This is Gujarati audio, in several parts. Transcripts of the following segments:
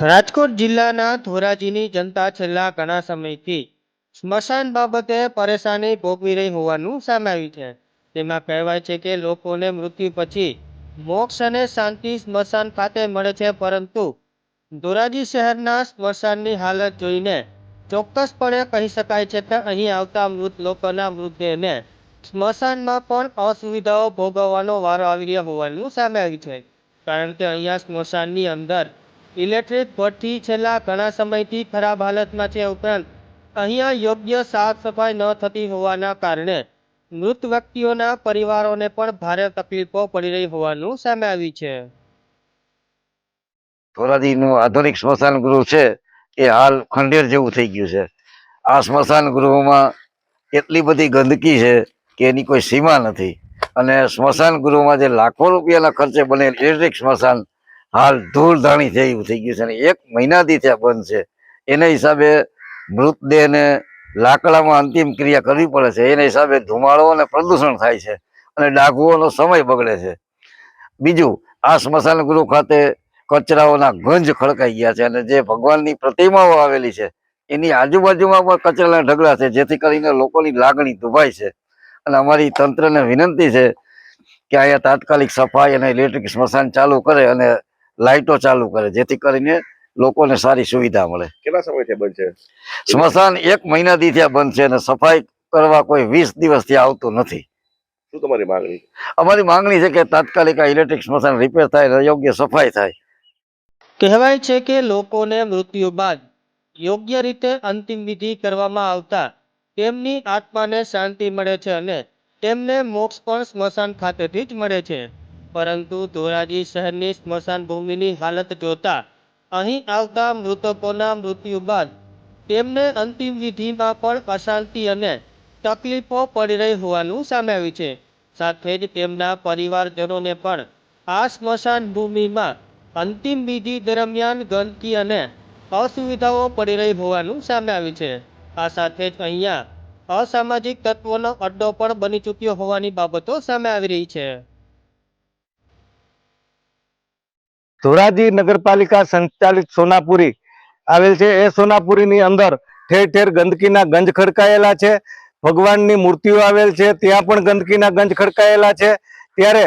રાજકોટ જિલ્લાના ધોરાજીની જનતા છેલ્લા ઘણા સમયથી સ્મશાન બાબતે પરેશાની ભોગવી રહી હોવાનું સામે આવ્યું છે. તેમાં કહેવાય છે કે લોકોને મૃત્યુ પછી મોક્ષ અને શાંતિ સ્મશાન ખાતે મળે છે, પરંતુ ધોરાજી શહેરના સ્મશાનની હાલત જોઈને ચોક્કસપણે કહી શકાય છે કે અહીં આવતા મૃત લોકોના મૃતદેહને સ્મશાનમાં પણ અસુવિધાઓ ભોગવવાનો વારો આવી રહ્યો હોવાનું સામે આવ્યું છે. કારણ કે અહીંયા સ્મશાનની અંદર ઇલેક્ટ્રિક ભઠ્ઠી છેલ્લા ઘણા સમયથી ખરાબ હાલતમાં છે ઉપરાંત અહીંયા યોગ્ય સાફ સફાઈ ન થતી હોવાના કારણે મૃત વ્યક્તિઓના પરિવારોને પણ ભારે તકલીફો પડી રહી હોવાનું સામે આવ્યું છે. ધોરાજીનું આધુનિક સ્મશાન ગૃહ છે એ હાલ ખંડેર જેવું થઈ ગયું છે. આ સ્મશાન ગૃહમાં એટલી બધી ગંદકી છે કે એની કોઈ સીમા નથી. અને સ્મશાન ગૃહમાં જે લાખો રૂપિયાના ખર્ચે બને ઇલેક્ટ્રિક સ્મશાન હાલ ધૂળ ધાણી એવું થઈ ગયું છે. અને એક મહિનાથી ત્યાં બંધ છે. એના હિસાબે મૃતદેહને લાકડામાં અંતિમ ક્રિયા કરવી પડે છે. એના હિસાબે ધુમાડો અને પ્રદૂષણ થાય છે અને ડાઘુઓનો સમય બગડે છે. બીજું, આ સ્મશાન ગૃહ ખાતે કચરાઓના ગંજ ખડકાઈ ગયા છે અને જે ભગવાનની પ્રતિમાઓ આવેલી છે, એની આજુબાજુમાં પણ કચરાના ઢગલા છે, જેથી કરીને લોકોની લાગણી દુભાય છે. અને અમારી તંત્રને વિનંતી છે કે અહીંયા તાત્કાલિક સફાઈ અને ઇલેક્ટ્રિક સ્મશાન ચાલુ કરે અને લાઇટો ચાલુ કરે જેથી કરીને લોકોને સારી સુવિધા મળે. કેટલા સમયથી બંધ છે? સ્મશાન એક મહિનાથી ત્યાં બંધ છે અને સફાઈ કરવા કોઈ વીસ દિવસથી આવતું નથી. શું તમારી માંગણી? અમારી માંગણી છે કે તાત્કાલિક આ ઇલેક્ટ્રિક સ્મશાન રિપેર થાય અને યોગ્ય સફાઈ થાય. કહેવાય છે કે લોકોને મૃત્યુ બાદ યોગ્ય રીતે અંતિમ વિધિ કરવામાં આવતા તેમની આત્માને શાંતિ મળે છે અને તેમને મોક્ષ પણ સ્મશાન ખાતેથી જ મળે છે. પરંતુ ધોરાજી શહેરની સ્મશાન ભૂમિની હાલત જોતા અહીં આવતા મૃતકોના મૃત્યુ બાદ તેમને અંતિમ વિધિમાં પણ અશાંતિ અને તકલીફો પડી રહી હોવાનું સામે આવ્યું છે. સાથે જ તેમના પરિવારજનોને પણ આ સ્મશાન ભૂમિમાં અંતિમ વિધિ દરમિયાન ગંદકી અને અસુવિધાઓ પડી રહી હોવાનું સામે આવ્યું છે. આ સાથે જ અહીંયા અસામાજિક તત્વોનો અડ્ડો પણ બની ચૂક્યો હોવાની બાબતો સામે આવી રહી છે. ધોરાજી નગરપાલિકા સંચાલિત સોનાપુરી આવેલ છે. એ સોનાપુરીની અંદર ઠેર ઠેર ગંદકીના ગંજ ખડકાયેલા છે. ભગવાનની મૂર્તિઓ આવેલ છે. ત્યાં પણ ગંદકીના ગંજ ખડકાયેલા છે. ત્યારે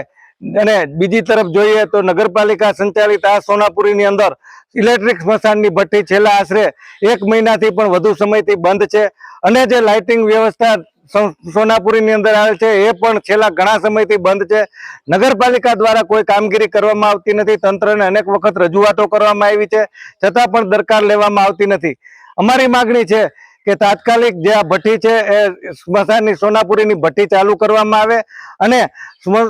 અને બીજી તરફ જોઈએ તો નગરપાલિકા સંચાલિત આ સોનાપુરીની અંદર ઇલેક્ટ્રિક સ્મશાનની ભઠ્ઠી છેલ્લા આશરે એક મહિનાથી પણ વધુ સમયથી બંધ છે. અને જે લાઇટિંગ વ્યવસ્થા સોનાપુરીની અંદર આવેલ છે. એ પણ છેલ્લા ઘણા સમયથી બંધ છે. નગરપાલિકા દ્વારા કોઈ કામગીરી કરવામાં આવતી નથી. તંત્રને અનેક વખત રજૂઆતો કરવામાં આવી છે. છતાં પણ દરકાર લેવામાં આવતી નથી. અમારી માગણી છે કે તાત્કાલિક જે આ ભઠ્ઠી છે એ સ્મશાનની સોનાપુરીની ભઠ્ઠી ચાલુ કરવામાં આવે અને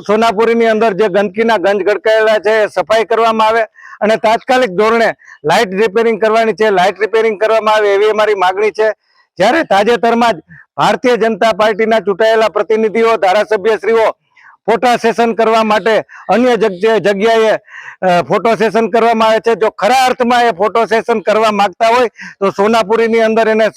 સોનાપુરીની અંદર જે ગંદકીના ગંજ ગડકાયેલા છે એ સફાઈ કરવામાં આવે અને તાત્કાલિક ધોરણે લાઇટ રિપેરિંગ કરવાની છે. લાઇટ રિપેરિંગ કરવામાં આવે એવી અમારી માગણી છે. જ્યારે તાજેતરમાં જ ભારતીય જનતા પાર્ટીના ચૂંટાયેલા પ્રતિનિધિઓ, ધારાસભ્યશ્રીઓ ફોટા સેશન કરવા માટે અન્ય જગ્યાએ ફોટો સેશન કરવામાં આવે છે. જો ખરા અર્થમાં એ ફોટો સેશન કરવા માંગતા હોય, તો સોનાપુરીની અંદર એને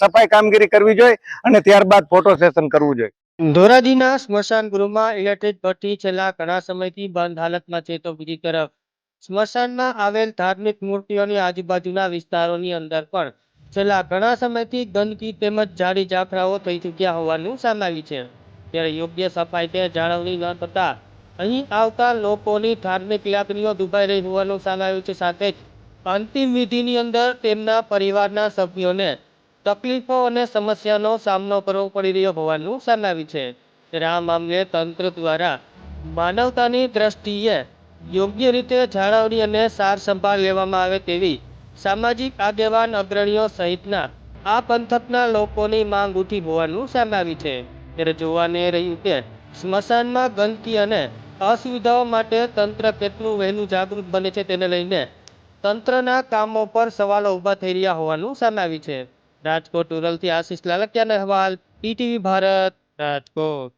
સફાઈ કામગીરી કરવી જોઈએ અને ત્યારબાદ ફોટો સેશન કરવું જોઈએ. ધોરાજીના સ્મશાન ગૃહમાં ઇલેક્ટ્રિક ભઠ્ઠી છેલ્લા ઘણા સમયથી બંધ હાલતમાં છે. તો બીજી તરફ, સ્મશાનમાં આવેલ ધાર્મિક મૂર્તિઓની આજુબાજુના વિસ્તારોની અંદર પણ છેલ્લા ઘણા સમયથી ગંદકી તેમજ જાડી જાફરાઓ થઈ ચૂક્યા હોવાનું સામે છે. ત્યારે યોગ્ય સફાઈ તે જાળવણી ન થતા અહીં આવતા લોકોની ધાર્મિક લાગણીઓ દુભાઈ રહી હોવાનું સામે છે. સાથે જ અંતિમ વિધિની અંદર તેમના પરિવારના સભ્યોને તકલીફો અને સમસ્યાનો સામનો કરવો પડી રહ્યો હોવાનું સામે છે. ત્યારે આ મામલે તંત્ર દ્વારા માનવતાની દ્રષ્ટિએ યોગ્ય રીતે જાળવણી અને સાર સંભાળ લેવામાં આવે તેવી સામાજિક આગેવાન અગ્રણીઓ સહિતના આ પંથકના લોકોની માંગ ઉઠી હોવાનું સામે છે. ત્યારે જોવાને રહ્યું કે સ્મશાનમાં ગંદકી અને અસુવિધાઓ માટે તંત્ર કેટલું વહેલું જાગૃત બને છે તેને લઈને તંત્રના કામો પર સવાલો ઊભા થઈ રહ્યા હોવાનું સામે આવ્યું છે. રાજકોટ રૂરલથી આશીષ લાલકિયાનો અહેવાલ, ઈટીવી ભારત, રાજકોટ.